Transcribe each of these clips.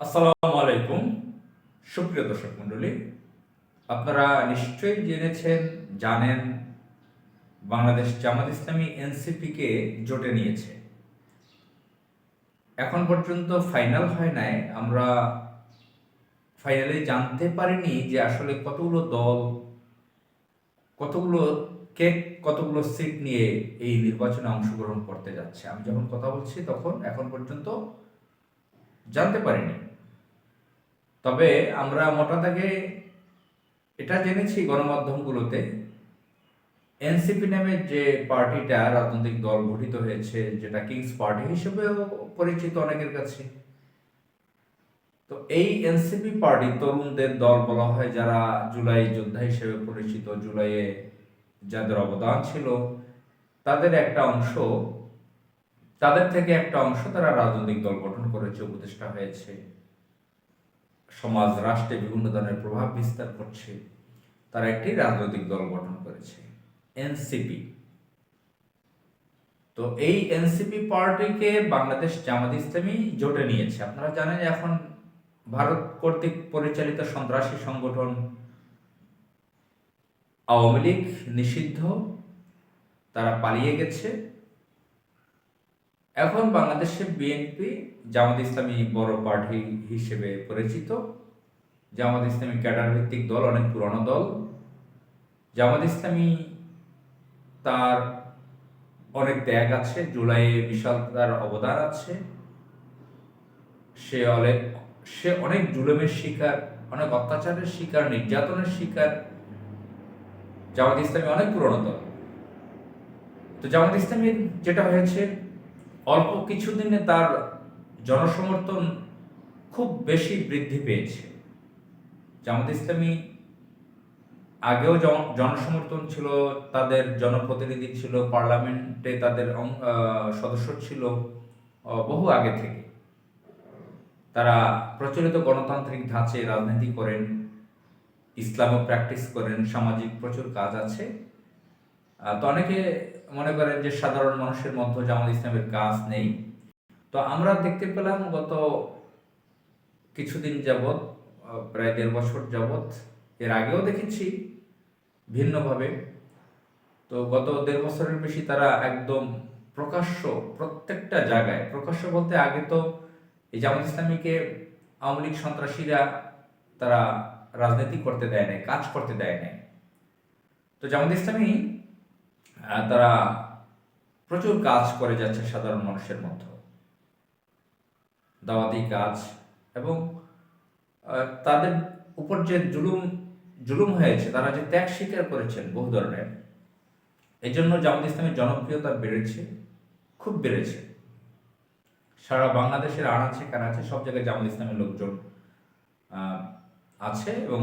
আসসালামু আলাইকুম। সুপ্রিয় দর্শক মণ্ডলী, আপনারা নিশ্চয়ই জেনেছেন, জানেন, বাংলাদেশ জামাত ইসলামী এনসিপিকে জোটে নিয়েছে। এখন পর্যন্ত ফাইনাল হয় নাই, আমরা ফাইনালি জানতে পারিনি যে আসলে কতগুলো দল, কতগুলো কে কতগুলো সিট নিয়ে এই নির্বাচনে অংশগ্রহণ করতে যাচ্ছে। আমি যখন কথা বলছি তখন এখন পর্যন্ত জানতে পারিনি। তবে আমরা মোটা দাগে এটা জেনেছি গণমাধ্যমগুলোতে। এনসিপি নামে যে পার্টিটা রাজনৈতিক দল গঠিত হয়েছে, যেটা কিংস পার্টি হিসেবেও পরিচিত অনেকের কাছে। তো এই এনসিপি পার্টি তরুণদের দল বলা হয়, যারা জুলাই যোদ্ধা হিসেবে পরিচিত, জুলাইয়ে যাদের অবদান ছিল, তাদের একটা অংশ তাদের থেকে একটা অংশ তারা রাজনৈতিক দল গঠন করেছে, উপদেষ্টা হয়েছে। সমাজ, রাষ্ট্রে বিভিন্ন ধরনের প্রভাব বিস্তার করছে। তারা একটি রাজনৈতিক দল গঠন করেছে, এনসিপি। তো এই এনসিপি পার্টিকে বাংলাদেশ জামাত ইসলামী জোটে নিয়েছে। আপনারা জানেন এখন ভারত কর্তৃক পরিচালিত সন্ত্রাসী সংগঠন আওয়ামী লীগ নিষিদ্ধ, তারা পালিয়ে গেছে। এখন বাংলাদেশে বিএনপি জামাত ইসলামী বড় পার্টি হিসেবে পরিচিত। জামাত ইসলামী ক্যাডার ভিত্তিক দল, অনেক পুরনো দল। জামাত ইসলামী তার অনেক ত্যাগ আছে, জুলাইয়ে বিশাল তার অবদান আছে। সে অনেক সে অনেক জুলুমের শিকার, অনেক অত্যাচারের শিকার, নির্যাতনের শিকার। জামাত ইসলামী অনেক পুরনো দল। তো জামাত ইসলামীর যেটা হয়েছে অল্প কিছুদিনে তার জনসমর্থন খুব বেশি বৃদ্ধি পেয়েছে। জামাত ইসলামী আগেও জন- জনসমর্থন ছিল, তাদের জনপ্রতিনিধি ছিল, পার্লামেন্টে তাদের সদস্য ছিল বহু আগে থেকে। তারা প্রচলিত গণতান্ত্রিক ধাঁচে রাজনীতি করেন, ইসলামও প্র্যাকটিস করেন, সামাজিক প্রচুর কাজ আছে। তো অনেকে মনে করেন যে সাধারণ মানুষের মধ্যে জামাত ইসলামের কাজ নেই। তো আমরা দেখতে পেলাম গত কিছুদিন যাবৎ প্রায় দেড় বছর যাবৎ, এর আগেও দেখেছি ভিন্নভাবে। তো গত দেড় বছরের বেশি তারা একদম প্রকাশ্য প্রত্যেকটা জায়গায়, প্রকাশ্য বলতে আগে তো এই জামাত ইসলামীকে আওয়ামী লীগ সন্ত্রাসীরা তারা রাজনীতি করতে দেয় নাই, কাজ করতে দেয় নাই। তো জামাত ইসলামী তারা প্রচুর কাজ করে যাচ্ছে সাধারণ মানুষের মধ্যে। দাওয়াতি কাজ এবং তাদের উপর যে জুলুম জুলুম হয়েছে, তারা যে ত্যাগ স্বীকার করেছেন বহু ধরনের এই জন্য জামাত ইসলামের জনপ্রিয়তা বেড়েছে, খুব বেড়েছে। সারা বাংলাদেশের আনাচে কানাচে সব জায়গায় জামাত ইসলামের লোকজন আছে এবং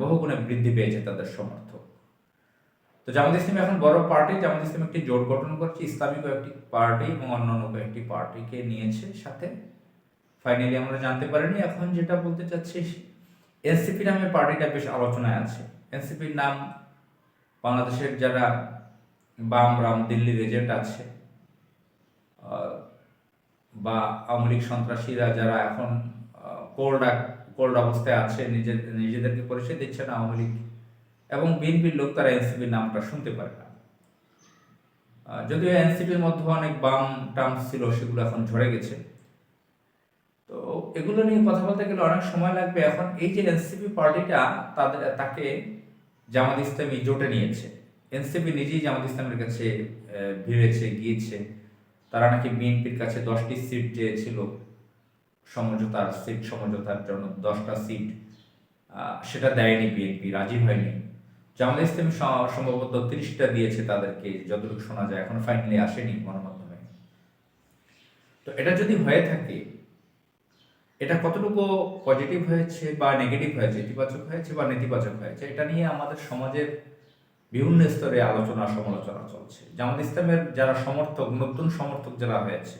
বহুগুণে বৃদ্ধি পেয়েছে তাদের সমর্থক। তো জামাত ইসলাম এখন বড় পার্টি জামাত ইসলাম একটি জোট গঠন করছে ইসলামিক কয়েকটি পার্টি এবং অন্যান্য কয়েকটি পার্টিকে নিয়েছে সাথে। ফাইনালি আমরা জানতে পারিনি, এখন যেটা বলতে চাচ্ছি এনসিপি নামে পার্টিটা বেশ আলোচনায় আছে। এনসিপির নাম বাংলাদেশের যারা বাম, রাম দিল্লির এজেন্ট আছে বা আওয়ামী লীগ সন্ত্রাসীরা যারা এখন কোল্ড কোল্ড অবস্থায় আছে, নিজের, নিজেদেরকে পরিচয় দিচ্ছে না আওয়ামী লীগ। এবং বিএনপির লোক তারা এনসিপির নামটা শুনতে পারে না। যদিও এনসিপির মধ্যে অনেক বাম টার্মস ছিল, সেগুলো এখন ঝরে গেছে। তো এগুলো নিয়ে কথা বলতে গেলে অনেক সময় লাগবে। এখন এই যে এনসিপি পার্টিটা, তাদের, তাকে জামাত ইসলামী জোটে নিয়েছে। এনসিপি নিজেই জামাত ইসলামের কাছে ভিড়েছে, গিয়েছে। তারা নাকি বিএনপির কাছে দশটি সিট চেয়েছিল। সমঝোতার সিট, সমঝোতার জন্য দশটা সিট সেটা দেয়নি বিএনপি, রাজি হয়নি। জামাত ইসলামী সম্ভবত তিরিশটা দিয়েছে তাদেরকে, যতটুকু শোনা যায়। এখন ফাইনালি আসেনি গণমাধ্যমে। তো এটা যদি হয়ে থাকে, এটা কতটুকু পজিটিভ হয়েছে বা নেগেটিভ হয়েছে, ইতিবাচক হয়েছে বা নেতিবাচক হয়েছে, এটা নিয়ে আমাদের সমাজের বিভিন্ন স্তরে আলোচনা, সমালোচনা চলছে। জামাত ইসলামের যারা সমর্থক, নতুন সমর্থক যারা হয়েছে,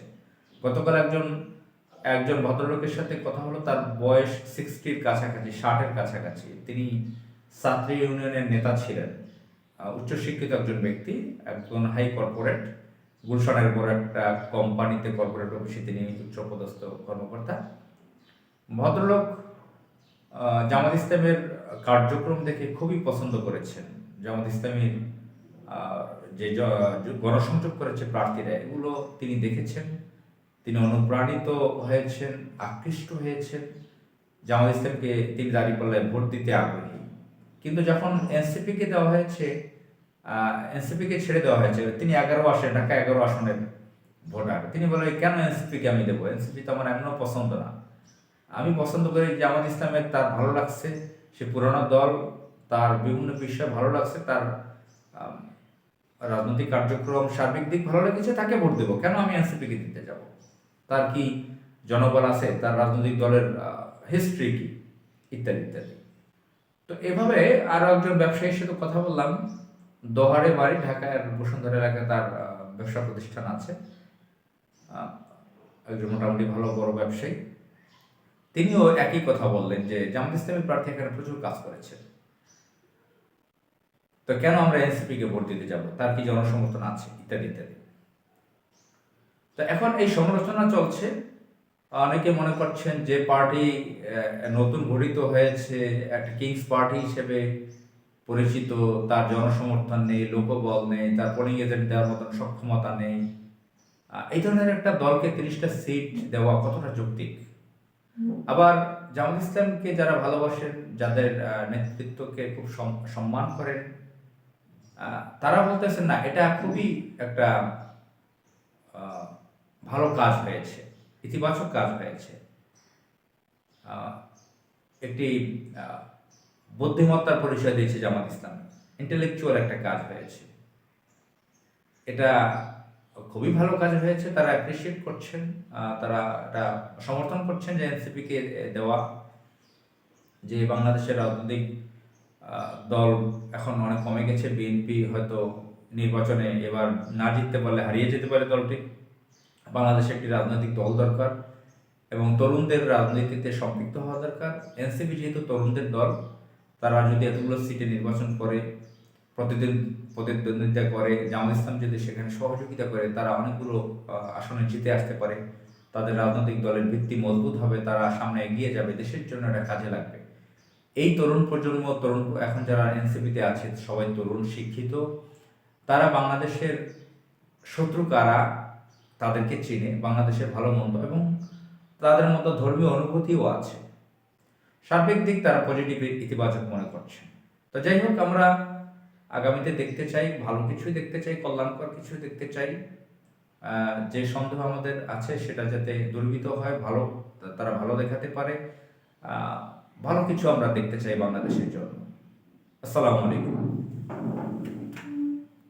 গতকাল একজন একজন ভদ্রলোকের সাথে কথা হলো, তার বয়স সিক্সটির কাছাকাছি, ষাটের কাছাকাছি। তিনি ছাত্রী ইউনিয়নের নেতা ছিলেন উচ্চশিক্ষিত একজন ব্যক্তি একজন হাই কর্পোরেট গুলশানের বড় একটা কোম্পানিতে কর্পোরেট অফিসে তিনি উচ্চপদস্থ কর্মকর্তা। ভদ্রলোক জামাত ইসলামের কার্যক্রম দেখে খুবই পছন্দ করেছেন। জামাত ইসলামীর যে গণসংযোগ করেছে প্রার্থীরা, এগুলো তিনি দেখেছেন। তিনি অনুপ্রাণিত হয়েছেন, আকৃষ্ট হয়েছেন। জামাত ইসলামকে তিনি দাঁড়িপাল্লায় ভোট দিতে আগ্রহী। কিন্তু যখন এনসিপিকে দেওয়া হয়েছে এনসিপিকে ছেড়ে দেওয়া হয়েছে, তিনি এগারো আসে ঢাকা এগারো আসনের ভোটার। তিনি বলে কেন এনসিপিকে আমি দেবো? এনসিপি তো আমার এমনও পছন্দ না। আমি পছন্দ করি যে জামাত ইসলামের, তার ভালো লাগছে, সে পুরোনো দল, তার বিভিন্ন বিষয় ভালো লাগছে, তার রাজনৈতিক কার্যক্রম, সার্বিক দিক ভালো লেগেছে, তাকে ভোট দেবো। কেন আমি এনসিপিকে দিতে যাব? তার কি জনবল আছে? তার রাজনৈতিক দলের হিস্ট্রি কি? ইত্যাদি ইত্যাদি। তো এভাবে আরও একজন ব্যবসায়ীর সাথে কথা বললাম। দোহারে বাড়ি ঢাকার বসুন্ধরা এলাকায় তার ব্যবসা প্রতিষ্ঠান আছে। একজন মোটামুটি ভালো বড় ব্যবসায়ী। তিনিও একই কথা বললেন যে, জামাত ইসলামী প্রার্থী এখানে প্রচুর কাজ করেছেন তো কেন আমরা এনসিপি কে ভোট দিতে যাব? তার কি জনসমর্থন আছে? ইত্যাদি ইত্যাদি। তো এখন এই সমালোচনা চলছে অনেকে মনে করছেন যে পার্টি নতুন গঠিত হয়েছে, একটা কিংস পার্টি হিসেবে পরিচিত, তার জনসমর্থন নেই, লোকবল নেই, তার পোলিং এজেন্ট দেওয়ার মতন সক্ষমতা নেই। এই ধরনের একটা দলকে তিরিশটা সিট দেওয়া কতটা যৌক্তিক? আবার জামাত ইসলামকে যারা ভালোবাসেন, যাদের নেতৃত্বকে খুব সম্মান করেন তারা বলতেছেন, না, এটা খুবই একটা ভালো কাজ হয়েছে। ইতিবাচক কাজ হয়েছে। একটি বুদ্ধিমত্তার পরিচয় দিয়েছে জামাত ইসলাম। ইন্টেলেকচুয়াল একটা কাজ হয়েছে। এটা খুবই ভালো কাজ হয়েছে, তারা অ্যাপ্রিসিয়েট করছেন তারা এটা সমর্থন করছেন যে এনসিপিকে দেওয়া। যে বাংলাদেশের রাজনৈতিক দল এখন অনেক কমে গেছে বিএনপি হয়তো নির্বাচনে এবার না জিততে পারলে হারিয়ে যেতে পারে দলটি। বাংলাদেশে একটি রাজনৈতিক দল দরকার এবং তরুণদের রাজনীতিতে সম্পৃক্ত হওয়া দরকার। এনসিপি যেহেতু তরুণদের দল, তারা যদি এতগুলো সিটে নির্বাচন করে প্রতিদ্বন্দ্বিতা করে, জামাত ইসলাম যদি সেখানে সহযোগিতা করে, তারা অনেকগুলো আসনে জিতে আসতে পারে। তাদের রাজনৈতিক দলের ভিত্তি মজবুত হবে, তারা সামনে এগিয়ে যাবে, দেশের জন্য এটা কাজে লাগবে। এই তরুণ প্রজন্ম, তরুণ এখন যারা এনসিপিতে আছে, সবাই তরুণ, শিক্ষিত, তারা বাংলাদেশের শত্রু কারা? তাদেরকে চিনে বাংলাদেশের ভালো মন্দ এবং তাদের মতো ধর্মীয় অনুভূতিও আছে। সার্বিক দিক তারা পজিটিভ ইতিবাচক মনে করছে। তো যাই হোক, আমরা আগামীতে দেখতে চাই, ভালো কিছুই দেখতে চাই, কল্যাণকর কিছু দেখতে চাই। যে সন্দেহ আমাদের আছে সেটা যাতে দুর্বৃত হয়, ভালো, তারা ভালো দেখাতে পারে। ভালো কিছু আমরা দেখতে চাই বাংলাদেশের জন্য। আসসালামু আলাইকুম।